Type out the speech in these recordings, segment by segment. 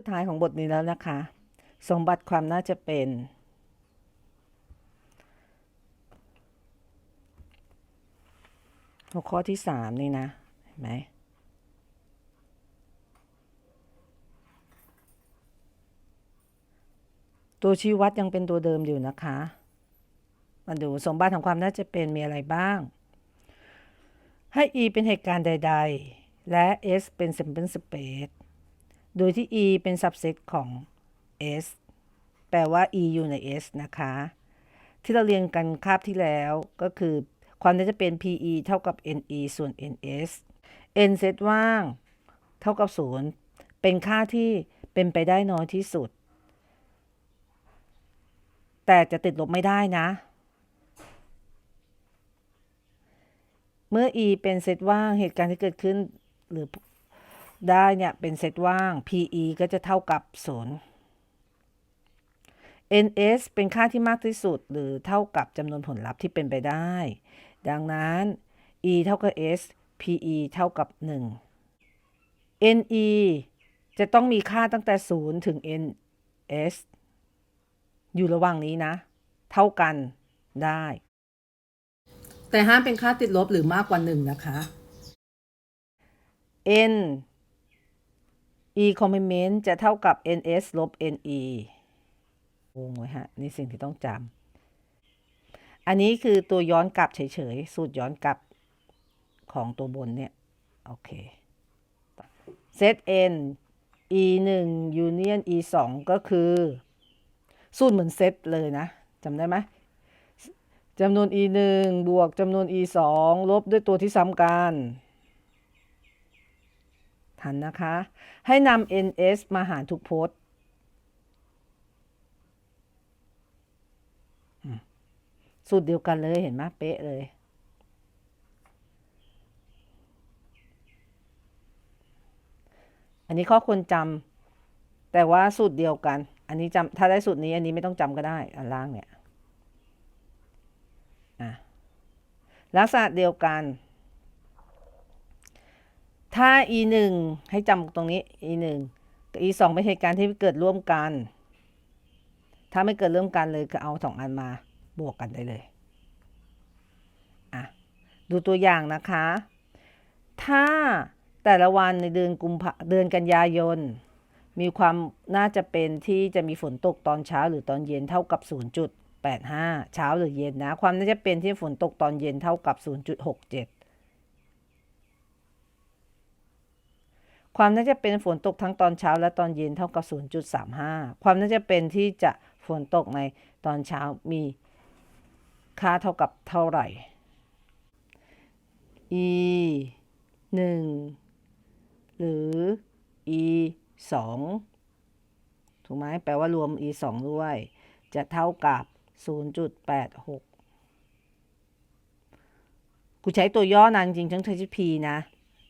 สุดท้ายของบทนี้แล้วนะคะ สมบัติความน่าจะเป็น หัวข้อที่สามนี่นะ เห็นไหมตัวชี้วัดยังเป็นตัวเดิมอยู่นะคะ มาดูสมบัติของความน่าจะเป็นมีอะไรบ้าง ให้ e เป็นเหตุการณ์ใด ๆ และ s เป็น sample space โดยที่ e เป็น subset ของ s แปลว่า e อยู่ใน s นะคะ ที่เราเรียนกันคาบที่แล้วก็คือ ความน่าจะเป็น pe เท่ากับ ne ส่วน ns n เซตว่าง เท่ากับ 0 เป็นค่าที่เป็นไปได้น้อยที่สุด แต่จะติดลบไม่ได้นะ เมื่อ e เป็นเซตว่างเหตุการณ์ที่เกิดขึ้นหรือ ได้เนี่ยเป็นเซตว่าง pe ก็จะเท่ากับ 0 ns เป็นค่าที่มากที่สุด หรือเท่ากับจำนวนผลลัพธ์ที่เป็นไปได้ ดังนั้น e เท่ากับ s pe เท่ากับ 1 ne จะต้องมีค่าตั้งแต่ 0 ถึง ns อยู่ระหว่างนี้นะ เท่ากันได้ แต่ห้ามเป็นค่าติดลบหรือมากกว่า 1 นะคะ n e complement จะเท่ากับ ns ลบ ne วงไว้ฮะ นี่สิ่งที่ต้องจำ อันนี้คือตัวย้อนกลับเฉยๆ สูตรย้อนกลับของตัวบนเนี่ย โอเค set n e 1 union e 2ก็คือ สูตรเหมือนเซตเลยนะจำได้ไหมจำนวน e 1บวกจำนวน e 2ลบด้วยตัวที่ซ้ำกัน ทันนะคะ ให้นำ ns มาหารทุกโพสต์สูตรเดียวกันเลยเห็นไหมเป๊ะเลยอันนี้ข้อควรจำแต่ว่าสูตรเดียวกัน อันนี้จำถ้าได้สูตรนี้อันนี้ไม่ต้องจำก็ได้อันล่างเนี่ยลักษณะเดียวกัน ถ้า e 1ให้จำตรงนี้ e 1กับ e 2เป็นเหตุการณ์ที่เกิดร่วมกัน ถ้าไม่เกิดร่วมกันเลยก็เอาสองอันมาบวกกันได้เลยอะดูตัวอย่างนะคะ ถ้าแต่ละวันในเดือนกุมภาเดือนกันยายน มีความน่าจะเป็นที่จะมีฝนตกตอนเช้าหรือตอนเย็นเท่ากับ 0.85 เช้าหรือเย็นนะ ความน่าจะเป็นที่ฝนตกตอนเย็นเท่ากับ 0.67 ความน่าจะเป็นฝนตกทั้งตอนเช้าและตอนเย็นเท่ากับ 0.35 ความน่าจะเป็นที่จะฝนตกในตอนเช้ามีค่าเท่ากับเท่าไหร่ e 1 หรือ e 2ถูกไหมแปลว่ารวม e 2ด้วย จะเท่ากับ 0.86คุณใช้ตัวย่อนานจริงๆต้งใช้ p นะ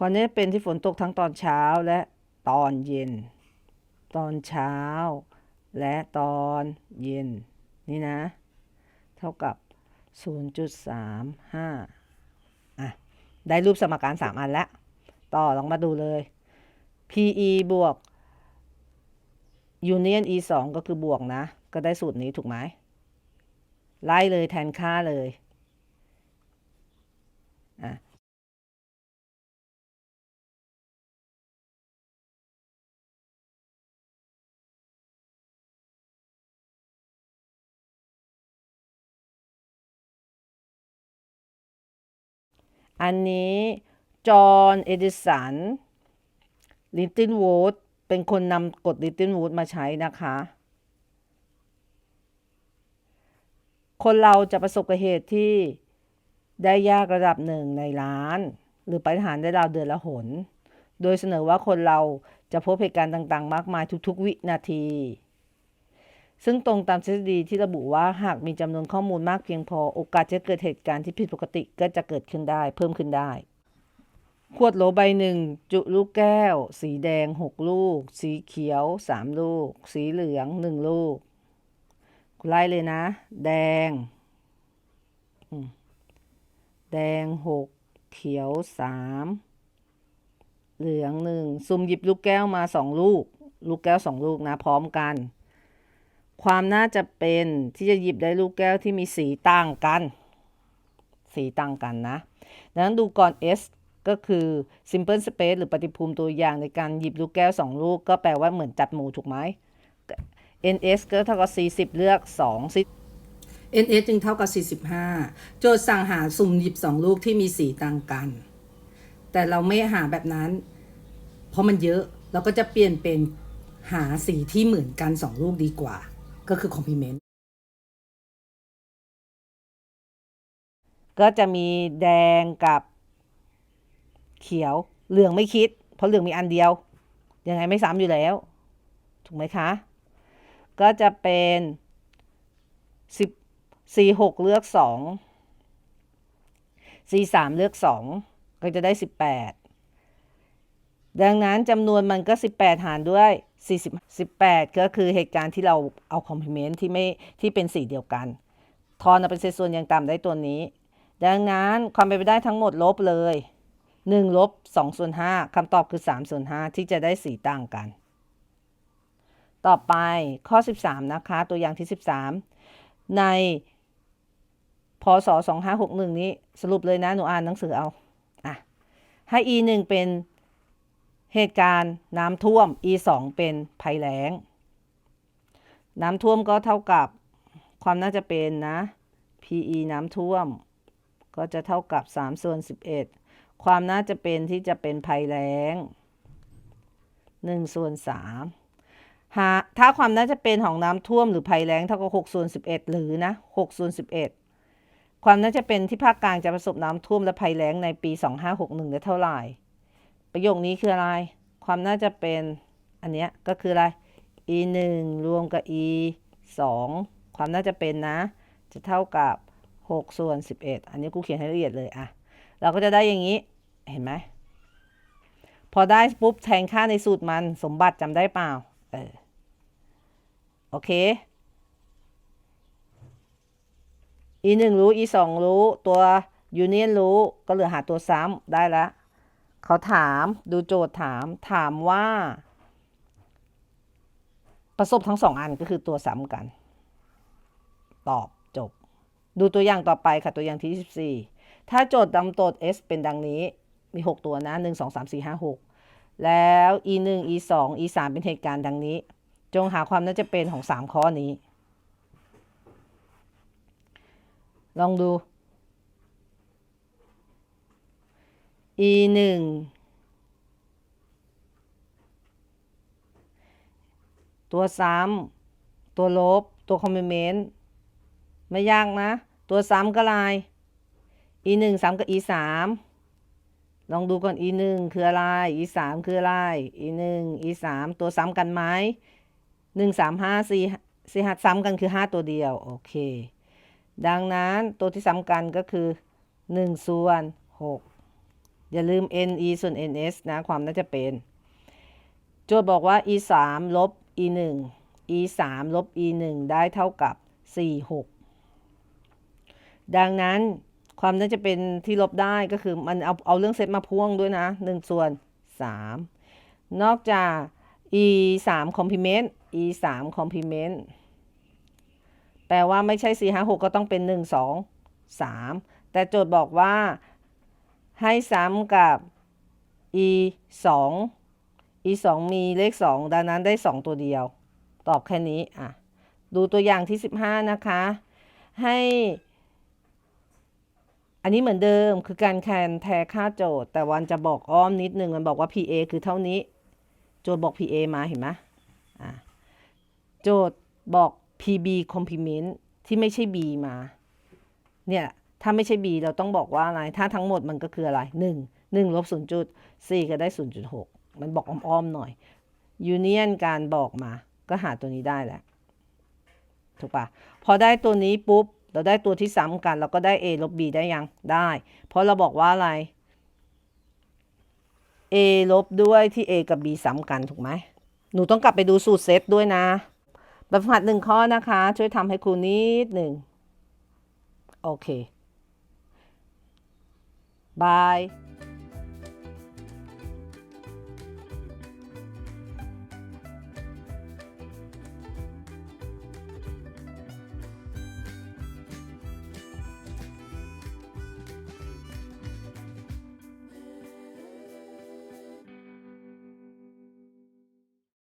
วามน่าจะเป็นที่ฝนตกทั้งตอนเช้าและตอนเย็น ตอนเช้า และตอนเย็น นี่นะ เท่ากับ 0.35 อะ ได้รูปสมการ 3 อันแล้ว ต่อลองมาดูเลย PE บวก Union E 2ก็คือบวกนะ ก็ได้สูตรนี้ถูกไหม ไล่เลยแทนค่าเลย อะ อันนี้จอห์นเอดิสันลิตเติ้ลวูดเป็นคนนำกฎลิตเติ้ลวูดมาใช้นะคะ คนเราจะประสบกับเหตุที่ได้ยากระดับหนึ่งในล้าน หรือปหารได้ราวเดือนละหน โดยเสนอว่าคนเราจะพบเหตุการณ์ต่างๆ มากมายทุกๆ วินาที ซึ่งตรงตามทฤษฎีที่ระบุว่าหากมีจำนวนข้อมูลมากเพียงพอ โอกาสจะเกิดเหตุการณ์ที่ผิดปกติก็จะเกิดขึ้นได้ เพิ่มขึ้นได้ ขวดโหลใบหนึ่งจุลูกแก้ว สีแดงหกลูก สีเขียวสามลูก สีเหลืองหนึ่งลูกไล่เลยนะ แดง แดงหกเขียวสามเหลืองหนึ่งซุ่มหยิบลูกแก้วมาสองลูก ลูกแก้วสองลูกนะ พร้อมกัน ความน่าจะเป็นที่จะหยิบได้ลูกแก้วที่มีสีต่างกัน สีต่างกันนะดังนั้นดูก่อน S ก็คือ simple space หรือปฏิภูมิตัวอย่างในการหยิบลูกแก้ว 2 ลูก ก็แปลว่าเหมือนจัดหมู่ถูกไหม NS ก็เท่ากับ 40 เลือก2 NS จึงเท่ากับ 45 โจทย์สั่งหาสุ่มหยิบ 2 ลูกที่มีสีต่างกัน แต่เราไม่หาแบบนั้น เพราะมันเยอะเราก็จะเปลี่ยนเป็นหาสีที่เหมือนกัน 2 ลูกดีกว่า ก็คือ complement ก็จะมีแดงกับเขียวเหลืองไม่คิด เพราะเหลืองมีอันเดียว ยังไงไม่ซ้ำอยู่แล้ว ถูกไหมคะ ก็จะเป็นสิบสี่หกเลือกสองสี่สามเลือกสองก็จะได้สิบแปดดังนั้นจำนวนมันก็สิบแปดหารด้วย สิบแปดก็คือเหตุการณ์ที่เราเอาคอมพลเมนต์ที่ไม่ที่เป็นสีเดียวกัน ทอนเอาเป็นเศษส่วนอย่างต่ำได้ตัวนี้ ดังนั้นความเป็นไปได้ทั้งหมดลบเลย 1 ลบ2ส่วน5คำตอบคือ3ส่วน5ที่จะได้สีต่างกัน ต่อไปข้อ 13 นะคะ ตัวอย่างที่ 13 ในพศ2561 นี้สรุปเลยนะ หนูอ่านหนังสือเอาอะให้ e 1เป็น เหตุการณ์น้ำท่วม e 2 เป็นภัยแล้ง น้ำท่วมก็เท่ากับความน่าจะเป็นนะ PE น้ำท่วม ก็จะเท่ากับ3ส่วน11 ความน่าจะเป็นที่จะเป็นภัยแล้ง1ส่วน3หาถ้าความน่าจะเป็นของน้ำท่วมหรือภัยแล้งเท่ากับ6ส่วน11 หรือนะ6ส่วน11 ความน่าจะเป็นที่ภาคกลางจะประสบน้ำท่วมและภัยแล้งในปี 2561ได้เท่าไหร่ ประโยคนี้คืออะไร ความน่าจะเป็นอันเนี้ยก็คืออะไร e 1รวมกับ e 2ความน่าจะเป็นนะ จะเท่ากับ 6 ส่วน 11 อันนี้กูเขียนให้ละเอียดเลยอะเราก็จะได้อย่างนี้เห็นไหมพอได้ปุ๊บแทนค่าในสูตรมันสมบัติจำได้เปล่าเออโอเค e หนึ่งรู้ e สองรู้ตัวยูเนียนรู้ก็เหลือหาตัวซ้ำได้แล้ว เขาถามดูโจทย์ถามถามว่า ประสบทั้งสองอันก็คือตัวซ้ำกัน ตอบจบ ดูตัวอย่างต่อไปค่ะตัวอย่างที่24ถ้าโจทย์ดำโจทย์ S เป็นดังนี้มี 6 ตัวนะ 1 2 3 4 5 6 แล้ว E 1 E 2 E 3เป็นเหตุการณ์ดังนี้ จงหาความน่าจะเป็นของ 3 ข้อนี้ ลองดู E 1ตัวซ้ำตัวลบ ตัวคอมเมนต์ไม่ยากนะ ตัวซ้ำก็ลาย e หนึ่งซ้ำกับ e สามลองดูก่อน e หนึ่งคืออะไร e สามคืออะไร e หนึ่ง e สามตัวซ้ำกันไหมหนึ่งสามห้าสี่สี่หัดซ้ำกันคือห้าตัวเดียว โอเค ดังนั้นตัวที่ซ้ำกันก็คือหนึ่งส่วนหก อย่าลืม n e ส่วน n s นะ ความน่าจะเป็น โจทย์บอกว่า e สามลบ e หนึ่ง e สามลบ e หนึ่งได้เท่ากับสี่หกดังนั้นความน่าจะเป็นที่ลบได้ก็คือมันเอาเอาเรื่องเซตมาพ่วงด้วยนะ 1 ส่วน 3 นอกจาก e 3 complement e 3 complement แปลว่าไม่ใช่ 4 5 6 ก็ต้องเป็น 1 2 3 แต่โจทย์บอกว่า ให้ซ้ำกับ e 2 e 2มีเลข 2 ดังนั้นได้ 2 ตัวเดียว ตอบแค่นี้อะดูตัวอย่างที่ 15 นะคะ ให้ อันนี้เหมือนเดิมคือการแคนแทนค่าโจทย์ แต่วันจะบอกอ้อมนิดนึง มันบอกว่า PA คือเท่านี้ โจทย์บอก PA มาเห็นไหมอะโจทย์บอก PB complement ที่ไม่ใช่ B มา เนี่ย ถ้าไม่ใช่ B เราต้องบอกว่าอะไร ถ้าทั้งหมดมันก็คืออะไร 1 1ลบ0.4ก็ได้ 0.6 มันบอกอ้อมๆหน่อยยูเนียนการบอกมาก็หาตัวนี้ได้แหละถูกปะพอได้ตัวนี้ปุ๊บ เราได้ตัวที่ซ้ำกัน เราก็ได้ a ลบ b ได้ยังได้ เพราะเราบอกว่าอะไร a ลบด้วยที่ a กับ b ซ้ำกันถูกไหมหนูต้องกลับไปดูสูตรเซตด้วยนะแบบฝึกหัดหนึ่งข้อนะคะ ช่วยทำให้ครูนิดหนึ่งโอเค บาย